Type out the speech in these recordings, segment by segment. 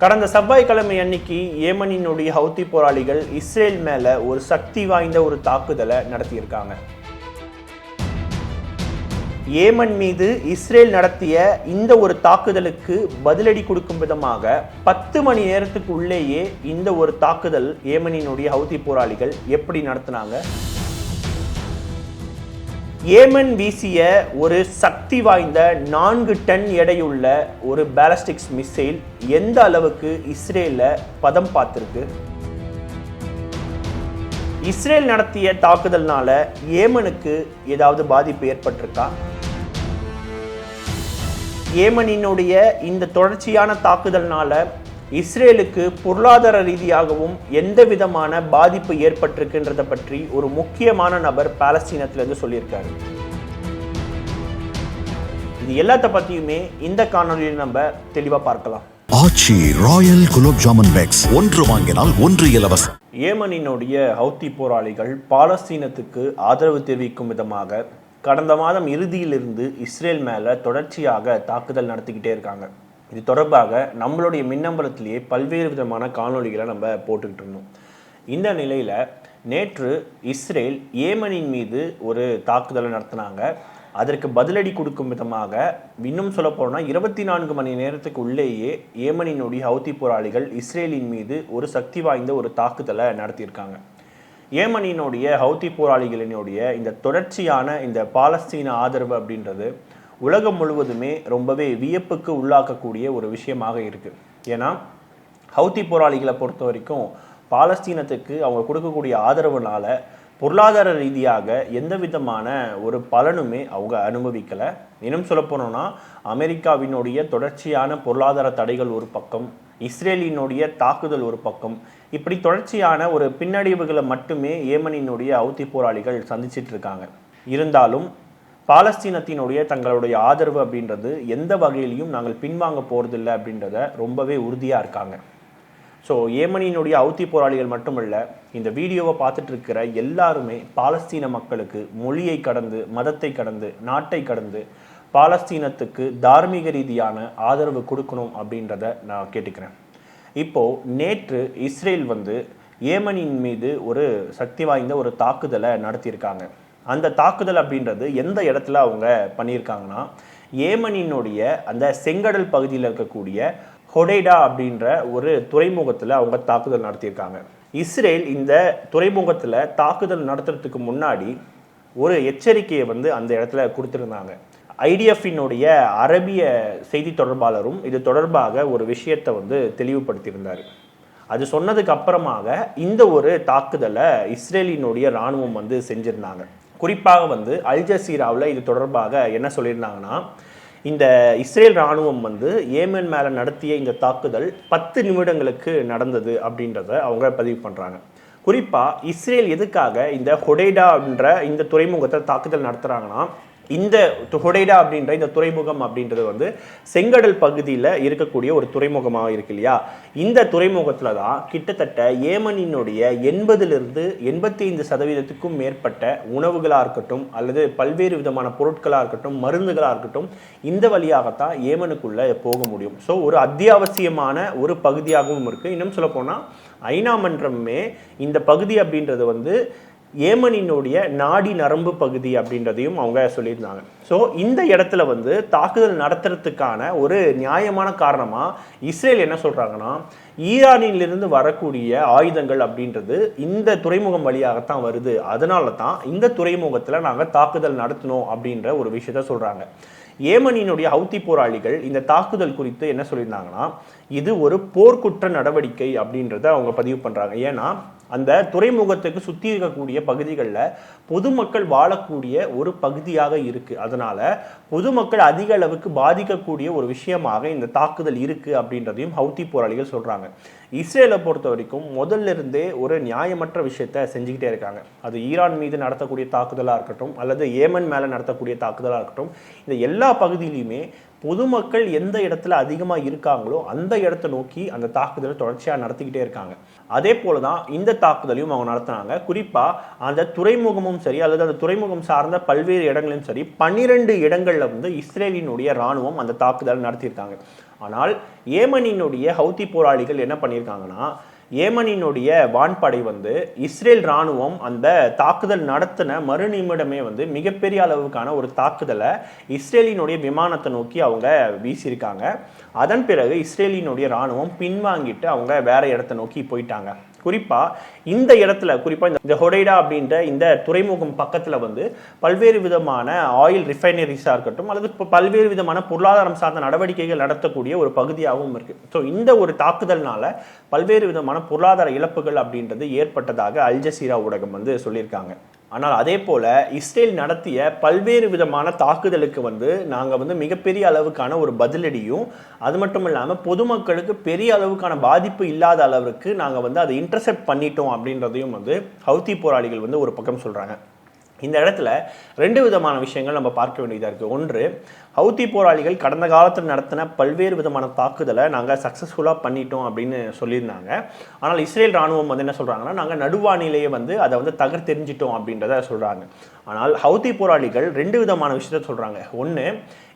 கடந்த செவ்வாய்க்கிழமை அன்னைக்கு ஏமனினுடைய ஹவுத்தி போராளிகள் இஸ்ரேல் மேலே ஒரு சக்தி வாய்ந்த ஒரு தாக்குதலை நடத்தியிருக்காங்க. ஏமன் மீது இஸ்ரேல் நடத்திய இந்த ஒரு தாக்குதலுக்கு பதிலடி கொடுக்கும் விதமாக பத்து மணி நேரத்துக்கு உள்ளேயே இந்த ஒரு தாக்குதல் ஏமனினுடைய ஹவுதி போராளிகள் எப்படி நடத்தினாங்க? ஏமன் வீசிய ஒரு சக்தி வாய்ந்த நான்கு டன் எடையுள்ள ஒரு பேலஸ்டிக்ஸ் மிசைல் எந்த அளவுக்கு இஸ்ரேலில் பதம் பார்த்துருக்கு? இஸ்ரேல் நடத்திய தாக்குதல்னால ஏமனுக்கு ஏதாவது பாதிப்பு ஏற்பட்டிருக்கா? ஏமனினுடைய இந்த தொடர்ச்சியான தாக்குதல்னால இஸ்ரேலுக்கு பொருளாதார ரீதியாகவும் எந்த விதமான பாதிப்பு ஏற்பட்டிருக்குன்றத பற்றி ஒரு முக்கியமான நபர் பாலஸ்தீனத்திலிருந்து சொல்லியிருக்காரு. இது எல்லாத்த பத்தியுமே இந்த காணொலியில் நம்ம தெளிவா பார்க்கலாம். ஆச்சி ராயல் குலோப் ஜாமுன் பேக்ஸ் ஒன்று வாங்கினால் ஒன்று இலவசம். ஏமனினுடைய ஹவுத்தி போராளிகள் பாலஸ்தீனத்துக்கு ஆதரவு தெரிவிக்கும் விதமாக கடந்த மாதம் இறுதியிலிருந்து இஸ்ரேல் மேல தொடர்ச்சியாக தாக்குதல் நடத்திக்கிட்டே இருக்காங்க. இது தொடர்பாக நம்மளுடைய மின்னம்பலத்திலேயே பல்வேறு விதமான காணொளிகளை நம்ம போட்டுக்கிட்டு இருந்தோம். இந்த நிலையில் நேற்று இஸ்ரேல் ஏமனின் மீது ஒரு தாக்குதலை நடத்தினாங்க. அதற்கு பதிலடி கொடுக்கும் விதமாக இன்னும் சொல்ல போனால் இருபத்தி நான்கு மணி நேரத்துக்கு உள்ளேயே ஏமனினுடைய ஹவுத்தி போராளிகள் இஸ்ரேலின் மீது ஒரு சக்தி வாய்ந்த ஒரு தாக்குதலை நடத்தியிருக்காங்க. ஏமனினுடைய ஹவுத்தி போராளிகளினுடைய இந்த தொடர்ச்சியான இந்த பாலஸ்தீன ஆதரவு அப்படின்றது உலகம் முழுவதுமே ரொம்பவே வியப்புக்கு உள்ளாக்கக்கூடிய ஒரு விஷயமாக இருக்குது ஏன்னா ஹவுத்தி போராளிகளை பொறுத்த வரைக்கும் பாலஸ்தீனத்துக்கு அவங்க கொடுக்கக்கூடிய ஆதரவுனால பொருளாதார ரீதியாக எந்த விதமான ஒரு பலனுமே அவங்க அனுபவிக்கலை. இன்னும் சொல்ல போனோம்னா அமெரிக்காவினுடைய தொடர்ச்சியான பொருளாதார தடைகள் ஒரு பக்கம் இஸ்ரேலினுடைய தாக்குதல் ஒரு பக்கம் இப்படி தொடர்ச்சியான ஒரு பின்னடைவுகளை மட்டுமே ஏமனினுடைய அவுத்தி போராளிகள் சந்திச்சிட்டு இருக்காங்க. இருந்தாலும் பாலஸ்தீனத்தினுடைய தங்களுடைய ஆதரவு அப்படின்றது எந்த வகையிலையும் நாங்கள் பின்வாங்க போகிறதில்ல அப்படின்றத ரொம்பவே உறுதியாக இருக்காங்க. ஸோ ஏமனியினுடைய அவுத்தி போராளிகள் மட்டுமல்ல இந்த வீடியோவை பார்த்துட்டு இருக்கிற எல்லாருமே பாலஸ்தீன மக்களுக்கு மொழியை கடந்து மதத்தை கடந்து நாட்டை கடந்து பாலஸ்தீனத்துக்கு தார்மீக ரீதியான ஆதரவு கொடுக்கணும் அப்படின்றத நான் கேட்டுக்கிறேன். இப்போது நேற்று இஸ்ரேல் வந்து ஏமனின் மீது ஒரு சக்தி வாய்ந்த ஒரு தாக்குதலை நடத்தியிருக்காங்க. அந்த தாக்குதல் அப்படின்றது எந்த இடத்துல அவங்க பண்ணியிருக்காங்கன்னா ஏமனினுடைய அந்த செங்கடல் பகுதியில் இருக்கக்கூடிய ஹொடேடா அப்படின்ற ஒரு துறைமுகத்தில் அவங்க தாக்குதல் நடத்தியிருக்காங்க. இஸ்ரேல் இந்த துறைமுகத்தில் தாக்குதல் நடத்துறதுக்கு முன்னாடி ஒரு எச்சரிக்கையை வந்து அந்த இடத்துல கொடுத்துருந்தாங்க. ஐடிஎஃப்பினுடைய அரபிய செய்தி தொடர்பாளரும் இது தொடர்பாக ஒரு விஷயத்தை வந்து தெளிவுபடுத்தியிருந்தார். அது சொன்னதுக்கு அப்புறமாக இந்த ஒரு தாக்குதலை இஸ்ரேலினுடைய இராணுவம் வந்து செஞ்சிருந்தாங்க. குறிப்பாக வந்து அல் ஜசீராவில் இது தொடர்பாக என்ன சொல்லியிருந்தாங்கன்னா இந்த இஸ்ரேல் ராணுவம் வந்து ஏமன் மேலே நடத்திய இந்த தாக்குதல் பத்து நிமிடங்களுக்கு நடந்தது அப்படின்றத அவங்க பதிவு பண்ணுறாங்க குறிப்பாக இஸ்ரேல் எதுக்காக இந்த ஹொடேடா அப்படின்ற இந்த துறைமுகத்தை தாக்குதல் நடத்துகிறாங்கன்னா இந்த ஹொடேடா அப்படின்ற இந்த துறைமுகம் அப்படின்றது வந்து செங்கடல் பகுதியில் இருக்கக்கூடிய ஒரு துறைமுகமாக இருக்கு இல்லையா? இந்த துறைமுகத்தில் தான் கிட்டத்தட்ட ஏமனினுடைய எண்பதிலிருந்து எண்பத்தி ஐந்து சதவீதத்துக்கும் மேற்பட்ட உணவுகளாக இருக்கட்டும் அல்லது பல்வேறு விதமான பொருட்களாக இருக்கட்டும் மருந்துகளாக இருக்கட்டும் இந்த வழியாகத்தான் ஏமனுக்குள்ளே போக முடியும். ஸோ ஒரு அத்தியாவசியமான ஒரு பகுதியாகவும் இருக்குது இன்னும் சொல்லப்போனால் ஐநா மன்றமே இந்த பகுதி அப்படின்றது வந்து ஏமனினுடைய நாடி நரம்பு பகுதி அப்படின்றதையும் அவங்க சொல்லியிருந்தாங்க. ஸோ இந்த இடத்துல வந்து தாக்குதல் நடத்துறதுக்கான ஒரு நியாயமான காரணமாக இஸ்ரேல் என்ன சொல்கிறாங்கன்னா ஈரானிலிருந்து வரக்கூடிய ஆயுதங்கள் அப்படின்றது இந்த துறைமுகம் வழியாகத்தான் வருது. அதனால தான் இந்த துறைமுகத்தில் நாங்கள் தாக்குதல் நடத்தினோம் அப்படின்ற ஒரு விஷயத்த சொல்கிறாங்க ஏமனினுடைய ஹவுத்தி போராளிகள் இந்த தாக்குதல் குறித்து என்ன சொல்லியிருந்தாங்கன்னா இது ஒரு போர்க்குற்ற நடவடிக்கை அப்படின்றத அவங்க பதிவு பண்ணுறாங்க ஏன்னா அந்த துறைமுகத்துக்கு சுற்றி இருக்கக்கூடிய பகுதிகளில் பொதுமக்கள் வாழக்கூடிய ஒரு பகுதியாக இருக்குது அதனால் பொதுமக்கள் அதிக அளவுக்கு பாதிக்கக்கூடிய ஒரு விஷயமாக இந்த தாக்குதல் இருக்குது அப்படின்றதையும் ஹவுத்தி போராளிகள் சொல்கிறாங்க இஸ்ரேலை பொறுத்த வரைக்கும் முதல்ல இருந்தே ஒரு நியாயமற்ற விஷயத்த செஞ்சுக்கிட்டே இருக்காங்க. அது ஈரான் மீது நடத்தக்கூடிய தாக்குதலாக இருக்கட்டும் அல்லது ஏமன் மேலே நடத்தக்கூடிய தாக்குதலாக இருக்கட்டும் இந்த எல்லா பகுதியிலையுமே பொதுமக்கள் எந்த இடத்துல அதிகமாக இருக்காங்களோ அந்த இடத்தை நோக்கி அந்த தாக்குதலை தொடர்ச்சியாக நடத்திக்கிட்டே இருக்காங்க. அதே போல தான் இந்த தாக்குதலையும் அவங்க நடத்தினாங்க. குறிப்பாக அந்த துறைமுகமும் சரி அல்லது அந்த துறைமுகம் சார்ந்த பல்வேறு இடங்களும் சரி பன்னிரண்டு இடங்களில் வந்து இஸ்ரேலினுடைய ராணுவம் அந்த தாக்குதலை நடத்தியிருக்காங்க. ஆனால் ஏமனினுடைய ஹவுதி போராளிகள் என்ன பண்ணியிருக்காங்கன்னா ஏமனினுடைய வான்படை வந்து இஸ்ரேல் ராணுவம் அந்த தாக்குதல் நடத்தின மறுநிமிடமே வந்து மிகப்பெரிய அளவுக்கான ஒரு தாக்குதலை இஸ்ரேலினுடைய விமானத்தை நோக்கி அவங்க வீசியிருக்காங்க. அதன் பிறகு இஸ்ரேலினுடைய ராணுவம் பின்வாங்கிட்டு அவங்க வேற இடத்த நோக்கி போயிட்டாங்க. குறிப்பாக இந்த இடத்துல குறிப்பாக இந்த ஹொடைடா அப்படின்ற இந்த துறைமுகம் பக்கத்தில் வந்து பல்வேறு விதமான ஆயில் ரிஃபைனரிஸாக இருக்கட்டும் அல்லது பல்வேறு விதமான பொருளாதாரம் சார்ந்த நடவடிக்கைகள் நடத்தக்கூடிய ஒரு பகுதியாகவும் இருக்குது ஸோ இந்த ஒரு தாக்குதல்னால பல்வேறு விதமான பொருளாதார இழப்புகள் அப்படின்றது ஏற்பட்டதாக அல்ஜசீரா ஊடகம் வந்து சொல்லியிருக்காங்க. ஆனால் அதே போல் இஸ்ரேல் நடத்திய பல்வேறு விதமான தாக்குதலுக்கு வந்து நாங்கள் வந்து மிகப்பெரிய அளவுக்கான ஒரு பதிலடியும் அது மட்டும் இல்லாமல் பொதுமக்களுக்கு பெரிய அளவுக்கான பாதிப்பு இல்லாத அளவுக்கு நாங்கள் வந்து அதை இன்டர்செப்ட் பண்ணிட்டோம் அப்படின்றதையும் வந்து ஹவுதி போராளிகள் வந்து ஒரு பக்கம் சொல்கிறாங்க இந்த இடத்துல ரெண்டு விதமான விஷயங்கள் நம்ம பார்க்க வேண்டியதாக இருக்குது ஒன்று ஹவுதி போராளிகள் கடந்த காலத்தில் நடத்தின பல்வேறு விதமான தாக்குதலை நாங்கள் சக்ஸஸ்ஃபுல்லாக பண்ணிட்டோம் அப்படின்னு சொல்லியிருந்தாங்க. ஆனால் இஸ்ரேல் ராணுவம் வந்து என்ன சொல்கிறாங்கன்னா நாங்கள் நடுவானிலேயே வந்து அதை வந்து தகர்த்தெறிஞ்சிட்டோம் அப்படின்றத சொல்கிறாங்க ஆனால் ஹவுதி போராளிகள் ரெண்டு விதமான விஷயத்த சொல்கிறாங்க ஒன்று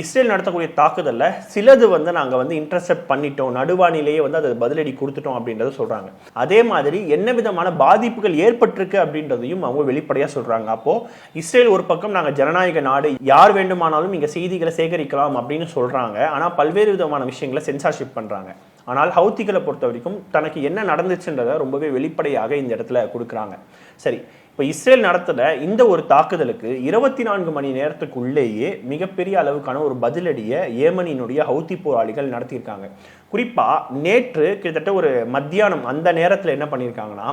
இஸ்ரேல் நடத்தக்கூடிய தாக்குதலில் சிலது வந்து நாங்கள் வந்து இன்டர்செப்ட் பண்ணிட்டோம். நடுவானிலேயே வந்து அதை பதிலடி கொடுத்துட்டோம் அப்படின்றத சொல்கிறாங்க அதே மாதிரி என்ன விதமான பாதிப்புகள் ஏற்பட்டிருக்கு அப்படின்றதையும் அவங்க வெளிப்படையாக சொல்கிறாங்க அப்போது இஸ்ரேல் ஒரு பக்கம் நாங்கள் ஜனநாயக நாடு யார் வேண்டுமானாலும் இங்கே செய்திகளை சேகரிக்கலாம் அப்படின்னு சொல்கிறாங்க ஆனால் பல்வேறு விதமான விஷயங்களை சென்சார்ஷிப் பண்ணுறாங்க ஆனால் ஹவுத்திகளை பொறுத்த வரைக்கும் தனக்கு என்ன நடந்துச்சுன்றதை ரொம்பவே வெளிப்படையாக இந்த இடத்துல கொடுக்குறாங்க. சரி இப்போ இஸ்ரேல் நடத்தின இந்த ஒரு தாக்குதலுக்கு இருபத்தி நான்கு மணி நேரத்துக்குள்ளேயே மிகப்பெரிய அளவுக்கான ஒரு பதிலடியை ஏமனினுடைய ஹவுத்தி போராளிகள் நடத்தியிருக்காங்க. குறிப்பாக நேற்று கிட்டத்தட்ட ஒரு மத்தியானம் அந்த நேரத்தில் என்ன பண்ணியிருக்காங்கன்னா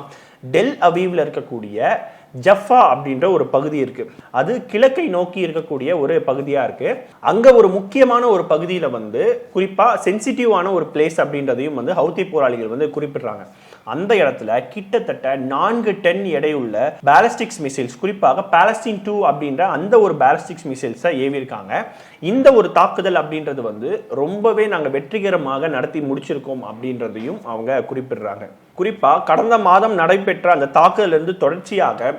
டெல் அவீவில் இருக்கக்கூடிய ஜஃபா அப்படின்ற ஒரு பகுதி இருக்கு. அது கிழக்கை நோக்கி இருக்கக்கூடிய ஒரு பகுதியா இருக்கு. அங்க ஒரு முக்கியமான ஒரு பகுதியில வந்து குறிப்பா சென்சிட்டிவான ஒரு பிளேஸ் அப்படின்றதையும் வந்து ஹவுத்தி போராளிகள் வந்து குறிப்பிடுறாங்க. அந்த இடத்துல கிட்டத்தட்ட நான்கு டென் எடையுள்ள பேலஸ்டிக்ஸ் மிசைல்ஸ் குறிப்பாக பாலஸ்டீன் டூ அப்படின்ற அந்த ஒரு பேலஸ்டிக்ஸ் மிசைல்ஸை ஏவியிருக்காங்க. இந்த ஒரு தாக்குதல் அப்படின்றது வந்து ரொம்பவே நாங்கள் வெற்றிகரமாக நடத்தி முடிச்சிருக்கோம் அப்படின்றதையும் அவங்க குறிப்பிடுறாங்க. குறிப்பாக கடந்த மாதம் நடைபெற்ற அந்த தாக்குதலிருந்து தொடர்ச்சியாக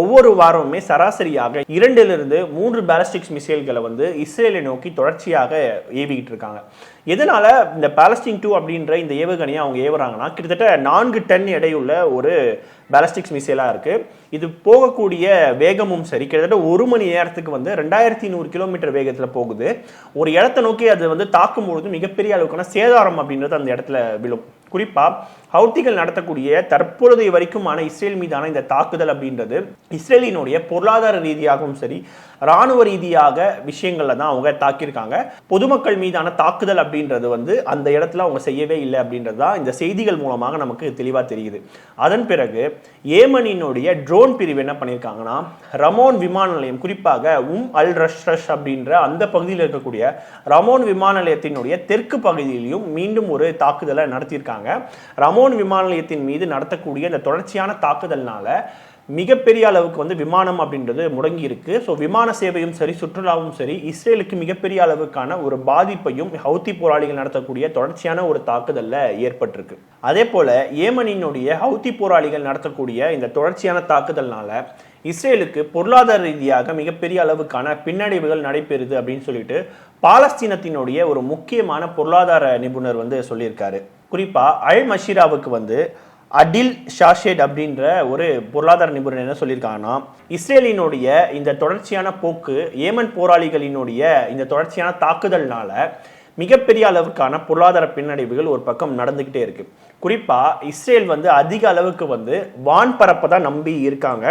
ஒவ்வொரு வாரமுமே சராசரியாக இரண்டிலிருந்து மூன்று பேலஸ்டிக்ஸ் மிசைல்களை வந்து இஸ்ரேலை நோக்கி தொடர்ச்சியாக ஏவிக்கிட்டு இருக்காங்க. எதனால இந்த பேலஸ்டிங் டூ அப்படின்ற இந்த ஏவுகணையை அவங்க ஏவுறாங்கன்னா கிட்டத்தட்ட நான்கு டன் எடையுள்ள ஒரு பேலஸ்டிக்ஸ் மிசைலாக இருக்குது இது போகக்கூடிய வேகமும் சரி கிட்டத்தட்ட ஒரு மணி நேரத்துக்கு வந்து ரெண்டாயிரத்தி நூறு கிலோமீட்டர் வேகத்தில் போகுது. ஒரு இடத்தை நோக்கி அது வந்து தாக்கும் பொழுது மிகப்பெரிய அளவுக்கான சேதாரம் அப்படின்றது அந்த இடத்துல விழும். குறிப்பாக ஹவுத்திகள் நடத்தக்கூடிய தற்பொழுதைய வரைக்குமான இஸ்ரேல் மீதான இந்த தாக்குதல் அப்படின்றது இஸ்ரேலினுடைய பொருளாதார ரீதியாகவும் சரி ராணுவ ரீதியாக விஷயங்களில் தான் அவங்க தாக்கியிருக்காங்க. பொதுமக்கள் மீதான தாக்குதல் அப்படின்றது வந்து அந்த இடத்துல அவங்க செய்யவே இல்லை அப்படின்றது தான் இந்த செய்திகள் மூலமாக நமக்கு தெளிவாக தெரியுது. அதன் பிறகு ஏமனினுடைய ட்ரோன் பிரிவு என்ன பண்ணியிருக்காங்கன்னா ரமோன் விமான நிலையம் குறிப்பாக உம் அல் ரஷ் ரஷ் அப்படின்ற அந்த பகுதியில் இருக்கக்கூடிய ரமோன் விமான நிலையத்தினுடைய தெற்கு பகுதியிலையும் மீண்டும் ஒரு தாக்குதலை நடத்தியிருக்காங்க. ரமோன் விமான நிலையத்தின் மீது நடத்தக்கூடிய இந்த தொடர்ச்சியான தாக்குதல்னால மிகப்பெரிய அளவுக்கு வந்து விமானம் அப்படின்றது முடங்கி இருக்கு ஸோ விமான சேவையும் சரி சுற்றுலாவும் சரி இஸ்ரேலுக்கு மிகப்பெரிய அளவுக்கான ஒரு பாதிப்பையும் ஹவுத்தி போராளிகள் நடத்தக்கூடிய தொடர்ச்சியான ஒரு தாக்குதலில் ஏற்பட்டிருக்கு. அதே போல ஏமனினுடைய ஹவுத்தி போராளிகள் நடத்தக்கூடிய இந்த தொடர்ச்சியான தாக்குதல்னால இஸ்ரேலுக்கு பொருளாதார ரீதியாக மிகப்பெரிய அளவுக்கான பின்னடைவுகள் நடைபெறுது அப்படின்னு சொல்லிட்டு பாலஸ்தீனத்தினுடைய ஒரு முக்கியமான பொருளாதார நிபுணர் வந்து சொல்லியிருக்காரு. குறிப்பாக அல் மஷீராவுக்கு வந்து அடில் ஷாஷேட் அப்படின்ற ஒரு பொருளாதார நிபுணர் என்ன சொல்லியிருக்காங்கன்னா இஸ்ரேலினுடைய இந்த தொடர்ச்சியான போக்கு ஏமன் போராளிகளினுடைய இந்த தொடர்ச்சியான தாக்குதல்னால மிகப்பெரிய அளவுக்கான பொருளாதார பின்னடைவுகள் ஒரு பக்கம் நடந்துக்கிட்டே இருக்கு. குறிப்பா இஸ்ரேல் வந்து அதிக அளவுக்கு வந்து வான் பரப்பை தான் நம்பி இருக்காங்க.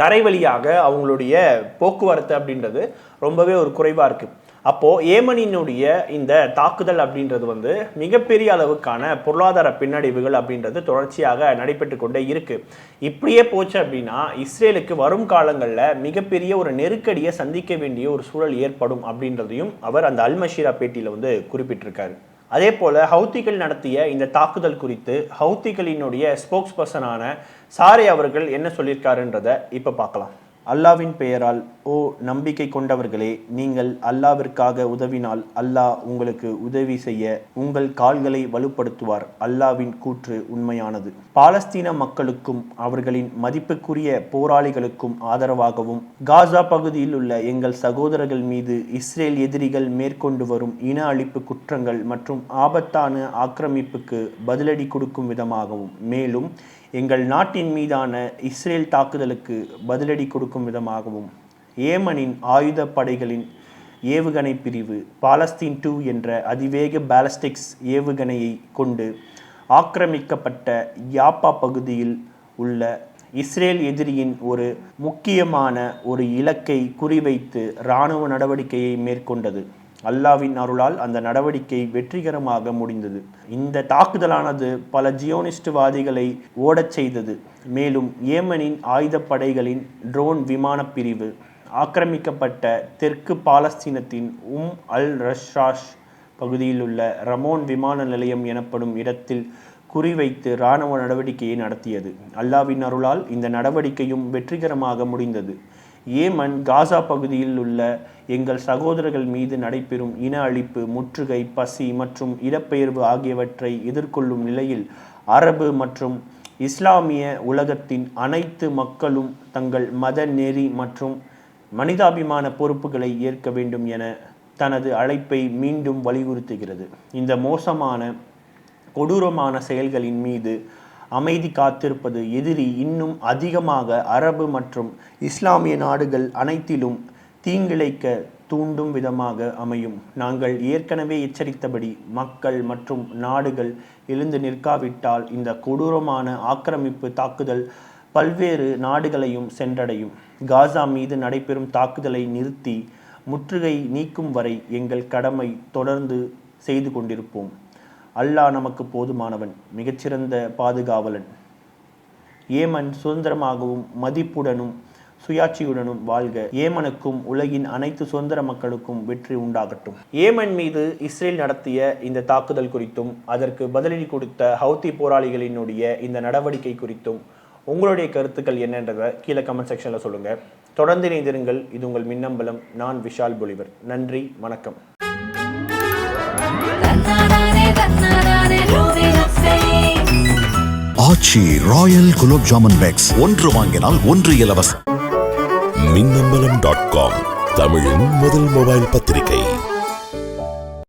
தரை வழியாக அவங்களுடைய போக்குவரத்து அப்படின்றது ரொம்பவே ஒரு குறைவா இருக்கு. அப்போது ஏமனினுடைய இந்த தாக்குதல் அப்படின்றது வந்து மிகப்பெரிய அளவுக்கான பொருளாதார பின்னடைவுகள் அப்படின்றது தொடர்ச்சியாக நடைபெற்று கொண்டே இருக்குது இப்படியே போச்சு அப்படின்னா இஸ்ரேலுக்கு வரும் காலங்களில் மிகப்பெரிய ஒரு நெருக்கடியை சந்திக்க வேண்டிய ஒரு சூழல் ஏற்படும் அப்படின்றதையும் அவர் அந்த அல்மஷீரா பேட்டியில் வந்து குறிப்பிட்டிருக்காரு. அதே போல ஹவுத்திகள் நடத்திய இந்த தாக்குதல் குறித்து ஹவுத்திகளினுடைய ஸ்போக்ஸ் பர்சனான சாரே அவர்கள் என்ன சொல்லியிருக்காருன்றத இப்போ பார்க்கலாம். அல்லாவின் பெயரால் ஓ நம்பிக்கை கொண்டவர்களே நீங்கள் அல்லாவிற்காக உதவினால் அல்லாஹ் உங்களுக்கு உதவி செய்ய உங்கள் கால்களை வலுப்படுத்துவார். அல்லாவின் கூற்று உண்மையானது. பாலஸ்தீன மக்களுக்கும் அவர்களின் மதிப்புக்குரிய போராளிகளுக்கும் ஆதரவாகவும் காசா பகுதியில் உள்ள எங்கள் சகோதரர்கள் மீது இஸ்ரேல் எதிரிகள் மேற்கொண்டு வரும் இன அழிப்பு குற்றங்கள் மற்றும் ஆபத்தான ஆக்கிரமிப்புக்கு பதிலடி கொடுக்கும் விதமாகவும் மேலும் எங்கள் நாட்டின் மீதான இஸ்ரேல் தாக்குதலுக்கு பதிலடி கொடுக்கும் விதமாகவும் ஏமனின் ஆயுத படைகளின் ஏவுகணை பிரிவு பாலஸ்தீன் டூ என்ற அதிவேக பாலஸ்டிக்ஸ் ஏவுகணையை கொண்டு ஆக்கிரமிக்கப்பட்ட யாப்பா பகுதியில் உள்ள இஸ்ரேல் எதிரியின் ஒரு முக்கியமான ஒரு இலக்கை குறிவைத்து இராணுவ நடவடிக்கையை மேற்கொண்டது. அல்லாவின் அருளால் அந்த நடவடிக்கை வெற்றிகரமாக முடிந்தது. இந்த தாக்குதலானது பல ஜியோனிஸ்டுவாதிகளை ஓடச் செய்தது. மேலும் ஏமனின் ஆயுதப்படைகளின் ட்ரோன் விமானப் பிரிவு ஆக்கிரமிக்கப்பட்ட தெற்கு பாலஸ்தீனத்தின் உம் அல் ரஷ்ராஷ் பகுதியில் உள்ள ரமோன் விமான நிலையம் எனப்படும் இடத்தில் குறிவைத்து இராணுவ நடவடிக்கையை நடத்தியது. அல்லாவின் அருளால் இந்த நடவடிக்கையும் வெற்றிகரமாக முடிந்தது. ஏமன் காசா பகுதியில் உள்ள எங்கள் சகோதரர்கள் மீது நடைபெறும் இன அழிப்பு முற்றுகை பசி மற்றும் இடப்பெயர்வு ஆகியவற்றை எதிர்கொள்ளும் நிலையில் அரபு மற்றும் இஸ்லாமிய உலகத்தின் அனைத்து மக்களும் தங்கள் மத நெறி மற்றும் மனிதாபிமான பொறுப்புகளை ஏற்க வேண்டும் என தனது அழைப்பை மீண்டும் வலியுறுத்துகிறது. இந்த மோசமான கொடூரமான செயல்களின் மீது அமைதி காத்திருப்பது எதிரி இன்னும் அதிகமாக அரபு மற்றும் இஸ்லாமிய நாடுகள் அனைத்திலும் தீங்கிழைக்க தூண்டும் விதமாக அமையும். நாங்கள் ஏற்கனவே எச்சரித்தபடி மக்கள் மற்றும் நாடுகள் எழுந்து நிற்காவிட்டால் இந்த கொடூரமான ஆக்கிரமிப்பு தாக்குதல் பல்வேறு நாடுகளையும் சென்றடையும். காசா மீது நடைபெறும் தாக்குதலை நிறுத்தி முற்றுகை நீக்கும் வரை எங்கள் கடமை தொடர்ந்து செய்து கொண்டிருப்போம். அல்லாஹ் நமக்கு போதுமானவன் மிகச்சிறந்த பாதுகாவலன். ஏமன் சுதந்திரமாகவும் மதிப்புடனும் சுயாட்சியுடனும் வாழ்க. ஏமனுக்கும் உலகின் அனைத்து சுதந்திர மக்களுக்கும் வெற்றி உண்டாகட்டும். ஏமன் மீது இஸ்ரேல் நடத்திய இந்த தாக்குதல் குறித்தும் அதற்கு பதிலடி கொடுத்த ஹவுத்தி போராளிகளினுடைய இந்த நடவடிக்கை குறித்தும் உங்களுடைய கருத்துக்கள் என்னன்றதை கீழே கமெண்ட் செக்ஷனில் சொல்லுங்கள் தொடர்ந்து இணைந்திருங்கள். இது உங்கள் மின்னம்பலம். நான் விஷால் பொலிவர். நன்றி. வணக்கம். Aachi royal gulab jamun packs. ஒன்று வாங்கினால் ஒன்று இலவசம். மின்னம்பலம் டாட் காம் தமிழின் முதல் மொபைல் பத்திரிகை.